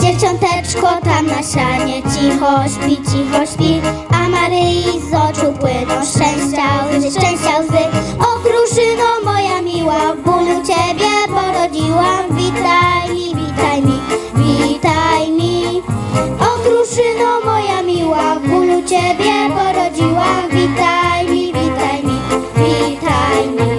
Dziewcząteczko tam na sianie cicho śpi, cicho śpi. A Maryi z oczu płyną szczęścia łzy, szczęścia łzy. O moja miła, w bólu Ciebie porodziłam. Witaj mi, witaj mi, witaj mi. O moja miła, w bólu Ciebie porodziłam. Witaj mi, witaj mi, witaj mi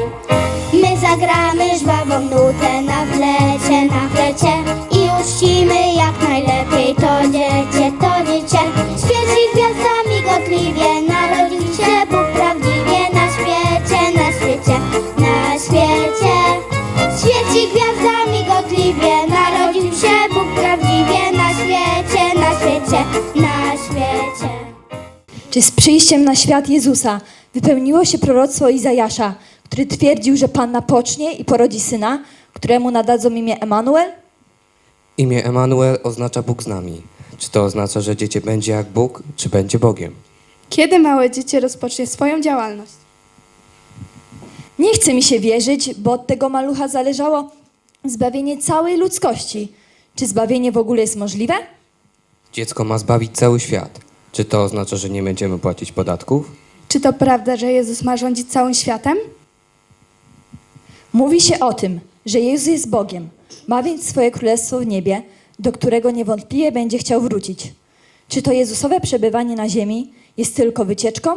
Czy z przyjściem na świat Jezusa wypełniło się proroctwo Izajasza, który twierdził, że Panna pocznie i porodzi syna, któremu nadadzą imię Emanuel? Imię Emanuel oznacza Bóg z nami. Czy to oznacza, że dziecię będzie jak Bóg, czy będzie Bogiem? Kiedy małe dziecię rozpocznie swoją działalność? Nie chce mi się wierzyć, bo od tego malucha zależało zbawienie całej ludzkości. Czy zbawienie w ogóle jest możliwe? Dziecko ma zbawić cały świat. Czy to oznacza, że nie będziemy płacić podatków? Czy to prawda, że Jezus ma rządzić całym światem? Mówi się o tym, że Jezus jest Bogiem, ma więc swoje królestwo w niebie, do którego niewątpliwie będzie chciał wrócić. Czy to Jezusowe przebywanie na ziemi jest tylko wycieczką?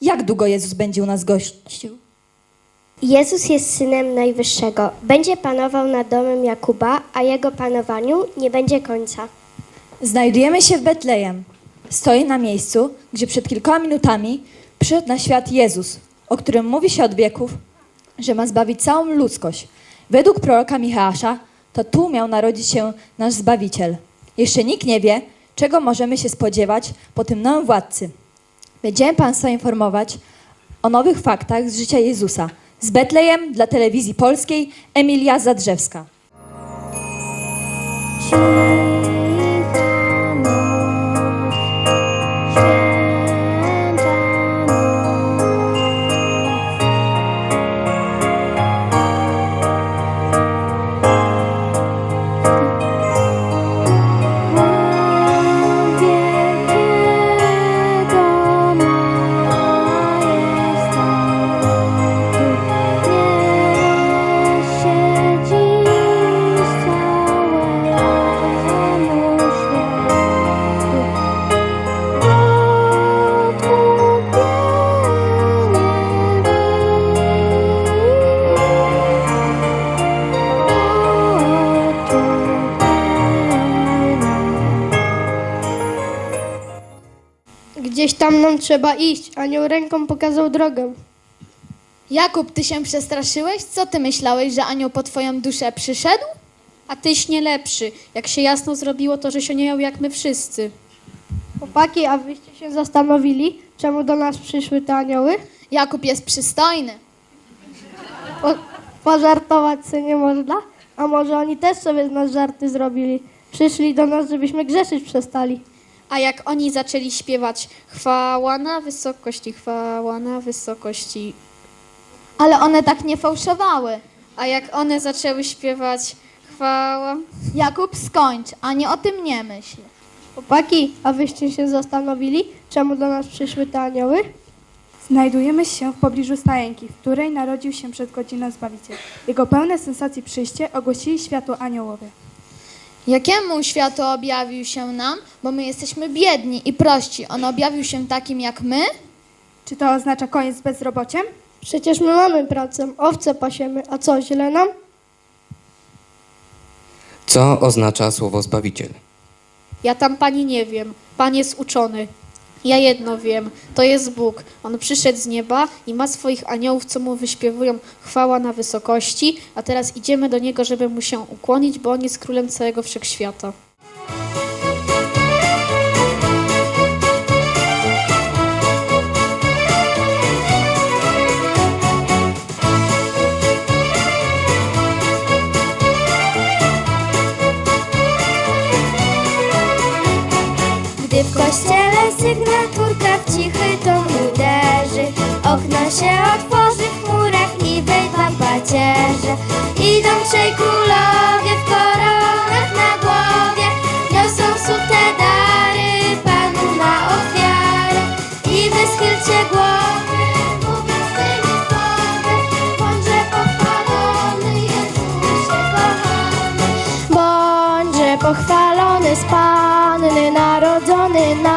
Jak długo Jezus będzie u nas gościł? Jezus jest synem Najwyższego. Będzie panował nad domem Jakuba, a jego panowaniu nie będzie końca. Znajdujemy się w Betlejem. Stoję na miejscu, gdzie przed kilkoma minutami przyszedł na świat Jezus, o którym mówi się od wieków, że ma zbawić całą ludzkość. Według proroka Michała to tu miał narodzić się nasz Zbawiciel. Jeszcze nikt nie wie, czego możemy się spodziewać po tym nowym władcy. Będziemy Państwa informować o nowych faktach z życia Jezusa. Z Betlejem dla telewizji polskiej Emilia Zadrzewska. Trzeba iść. Anioł ręką pokazał drogę. Jakub, ty się przestraszyłeś? Co ty myślałeś, że anioł po twoją duszę przyszedł? A tyś nie lepszy. Jak się jasno zrobiło, to że się nie miał jak my wszyscy. Chłopaki, a wyście się zastanowili, czemu do nas przyszły te anioły? Jakub jest przystojny. Po, pożartować sobie nie można? A może oni też sobie z nas żarty zrobili? Przyszli do nas, żebyśmy grzeszyć przestali. A jak oni zaczęli śpiewać chwała na wysokości, chwała na wysokości. Ale one tak nie fałszowały. A jak one zaczęły śpiewać chwała... Jakub, skończ, ani o tym nie myśl. Chłopaki, a wyście się zastanowili, czemu do nas przyszły te anioły? Znajdujemy się w pobliżu stajenki, w której narodził się przed godziną Zbawiciel. Jego pełne sensacji przyjście ogłosili światu aniołowie. Jakiemu światu objawił się nam? Bo my jesteśmy biedni i prości. On objawił się takim jak my? Czy to oznacza koniec z bezrobociem? Przecież my mamy pracę, owce pasiemy, a co, źle nam? Co oznacza słowo Zbawiciel? Ja tam pani nie wiem. Pan jest uczony. Ja jedno wiem, to jest Bóg. On przyszedł z nieba i ma swoich aniołów, co mu wyśpiewują chwała na wysokości, a teraz idziemy do niego, żeby mu się ukłonić, bo on jest królem całego wszechświata. Gdy w kościele sygnaturka w cichy tom uderzy. Okno się otworzy w chmurach i wejdą pacierze. Idą trzej królowie w koronach na głowie. Niosą sute dary panu na ofiarę. I wyschylcie głowy pochwalony z Panny Narodzony na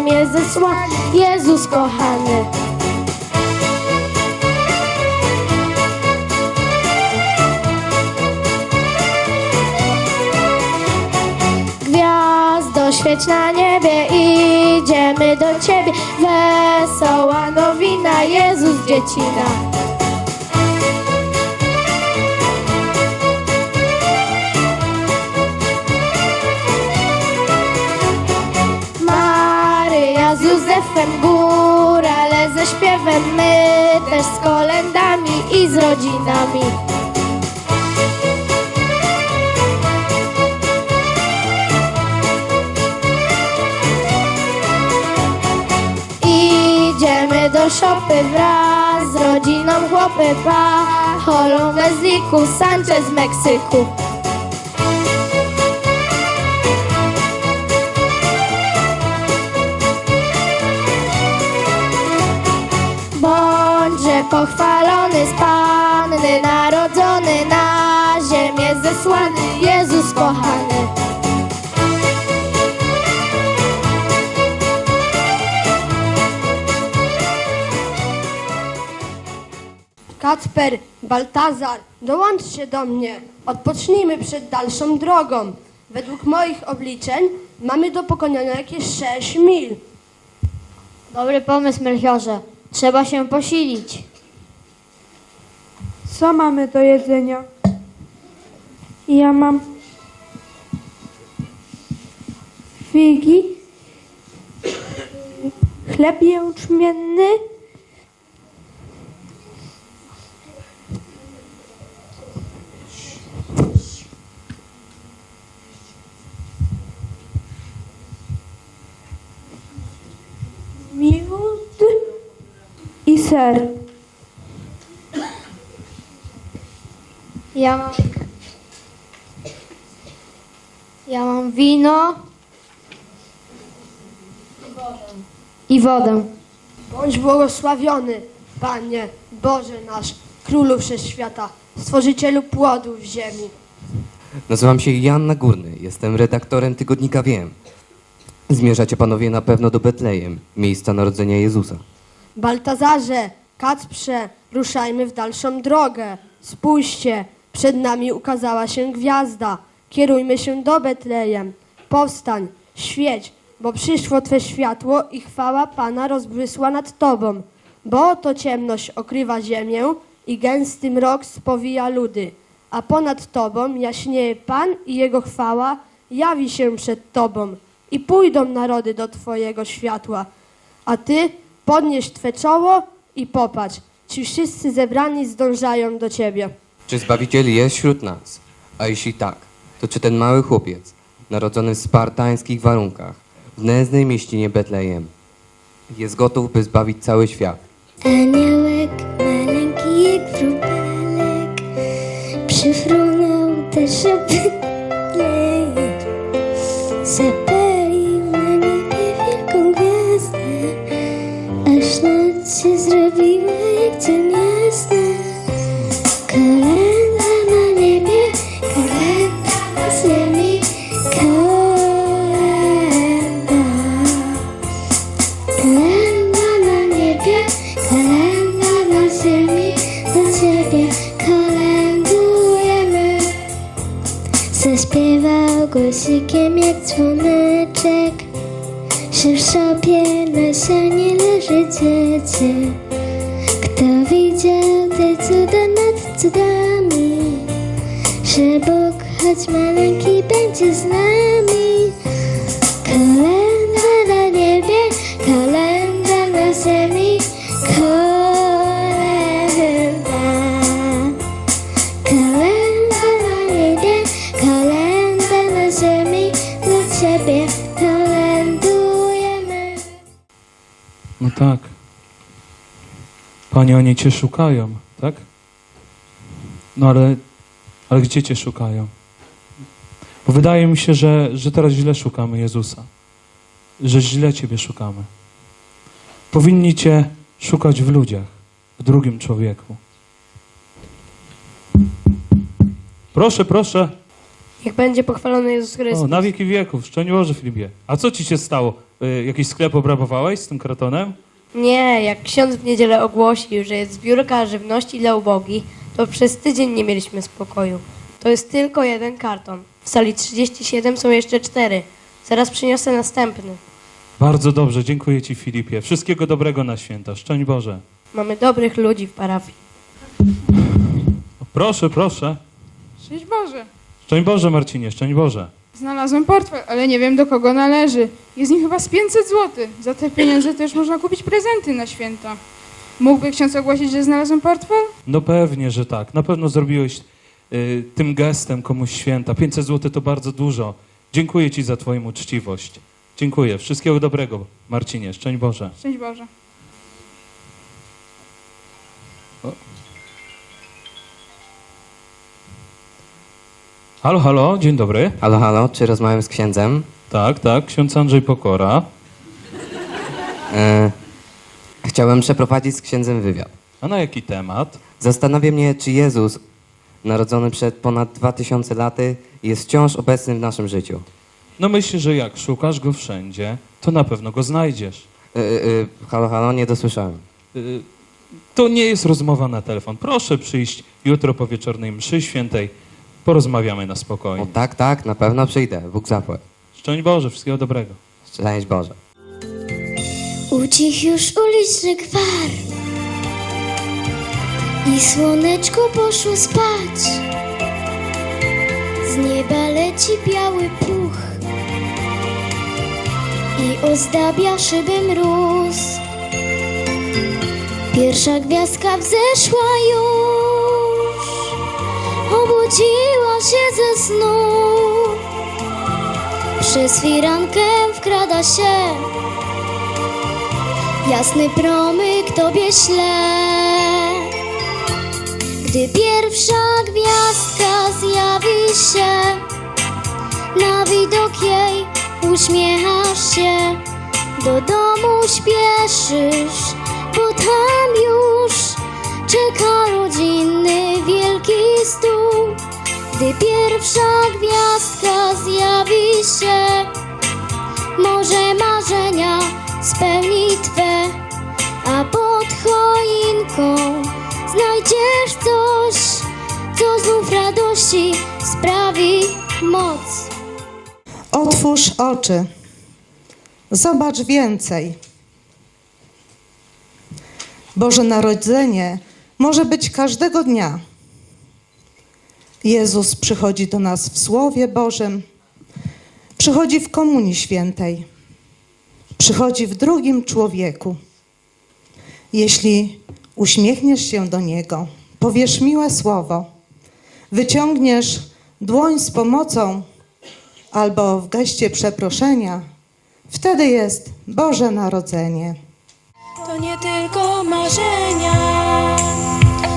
ziemię zesłany, Jezus kochany. Gwiazdo, świeć na niebie, idziemy do Ciebie. Wesoła nowina, Jezus dziecina. Z kolendami i z rodzinami. Idziemy do szopy wraz z rodziną chłopy Pacholą Meziku, Sanchez z Meksyku pochwalony z Panny, narodzony na ziemię zesłany Jezus kochany Kacper, Baltazar, dołączcie do mnie. Odpocznijmy przed dalszą drogą. Według moich obliczeń mamy do pokonania jakieś 6 mil. Dobry pomysł, Melchiorze. Trzeba się posilić. Co mamy do jedzenia? Ja mam figi, chleb jęczmienny, miód i ser. Ja mam... Ja mam wino i wodę. Bądź błogosławiony, Panie, Boże nasz, Królu Wszechświata, Stworzycielu płodów ziemi. Nazywam się Jan Nagórny, jestem redaktorem tygodnika Wiem. Zmierzacie panowie na pewno do Betlejem, miejsca narodzenia Jezusa. Baltazarze, Kacprze, ruszajmy w dalszą drogę. Spójrzcie, przed nami ukazała się gwiazda. Kierujmy się do Betlejem. Powstań, świeć, bo przyszło Twe światło i chwała Pana rozbłysła nad Tobą. Bo oto ciemność okrywa ziemię i gęsty mrok spowija ludy. A ponad Tobą jaśnieje Pan i Jego chwała jawi się przed Tobą. I pójdą narody do Twojego światła. A Ty podnieś Twe czoło i popatrz. Ci wszyscy zebrani zdążają do Ciebie. Czy Zbawiciel jest wśród nas? A jeśli tak, to czy ten mały chłopiec, narodzony w spartańskich warunkach, w nędznej mieścinie Betlejem, jest gotów, by zbawić cały świat? Aniołek maleńki jak wróbelek Przyfrunął też Betlejem że Bóg choć maleńki będzie z nami. Kalenda na niebie, kalenda na ziemi, kalenda. Kalenda na niebie, kalenda na ziemi, dla Ciebie kalendujemy. No tak. Panie, oni Cię szukają, tak? No ale, ale gdzie Cię szukają? Bo wydaje mi się, że, że teraz źle szukamy Jezusa. Że źle Ciebie szukamy. Powinni Cię szukać w ludziach, w drugim człowieku. Proszę, proszę. Niech będzie pochwalony Jezus Chrystus. O, na wieki wieków, szczęść Boże, Filipie. A co ci się stało? Y, jakiś sklep obrabowałeś z tym kartonem? Nie, jak ksiądz w niedzielę ogłosił, że jest zbiórka żywności dla ubogich, to przez tydzień nie mieliśmy spokoju. To jest tylko jeden karton. W sali 37 są jeszcze cztery. Zaraz przyniosę następny. Bardzo dobrze, dziękuję ci, Filipie. Wszystkiego dobrego na święta. Szczęść Boże. Mamy dobrych ludzi w parafii. O, proszę, proszę. Szczęść Boże. Szczęść Boże, Marcinie, szczęść Boże. Znalazłem portfel, ale nie wiem do kogo należy. Jest nim chyba z 500 zł. Za te pieniądze też można kupić prezenty na święta. Mógłby ksiądz ogłosić, że znalazłem portfel? No pewnie, że tak. Na pewno zrobiłeś y, tym gestem komuś święta. 500 zł to bardzo dużo. Dziękuję ci za twoją uczciwość. Dziękuję. Wszystkiego dobrego, Marcinie. Szczęść Boże. Szczęść Boże. Halo, halo, dzień dobry. Halo, halo, czy rozmawiam z księdzem? Tak, tak, ksiądz Andrzej Pokora. E, chciałem przeprowadzić z księdzem wywiad. A na jaki temat? Zastanawia mnie, czy Jezus, narodzony przed ponad 2000 laty, jest wciąż obecny w naszym życiu. No myślę, że jak szukasz go wszędzie, to na pewno go znajdziesz. E, e, halo, halo, nie dosłyszałem. Y, To nie jest rozmowa na telefon. Proszę przyjść jutro po wieczornej mszy świętej. Porozmawiamy na O spokojnie. tak, tak, na pewno przyjdę. Bóg zapłać. Szczęść Boże, wszystkiego dobrego. Szczęść Boże. Ucich już uliczny gwar. I słoneczko poszło spać. Z nieba leci biały puch. I ozdabia szyby mróz. Pierwsza gwiazdka wzeszła już. Obudziła się ze snu. Przez firankę wkrada się Jasny promyk tobie śle Gdy pierwsza gwiazdka zjawi się Na widok jej uśmiechasz się. Do domu śpieszysz Bo tam już czeka rodzinny wielki stół. Gdy pierwsza gwiazdka zjawi się może marzenia spełni Twe, a pod choinką znajdziesz coś, co znów radości sprawi moc. Otwórz oczy. Zobacz więcej. Boże Narodzenie może być każdego dnia. Jezus przychodzi do nas w Słowie Bożym, przychodzi w Komunii Świętej, przychodzi w drugim człowieku. Jeśli uśmiechniesz się do Niego, powiesz miłe słowo, wyciągniesz dłoń z pomocą albo w geście przeproszenia, wtedy jest Boże Narodzenie. To nie tylko marzenia,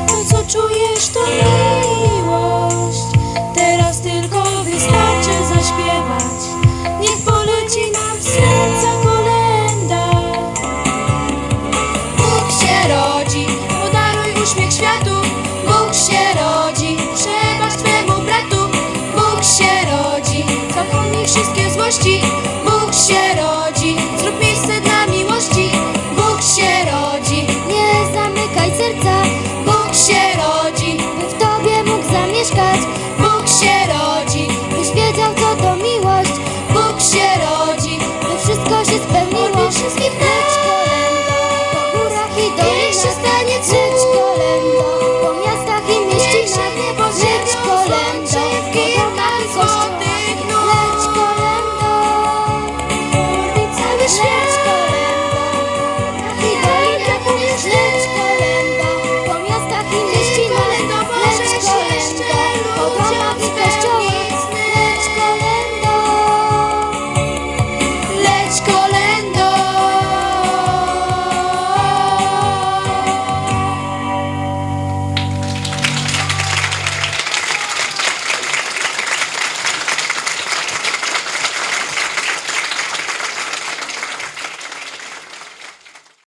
to co czujesz to miłość.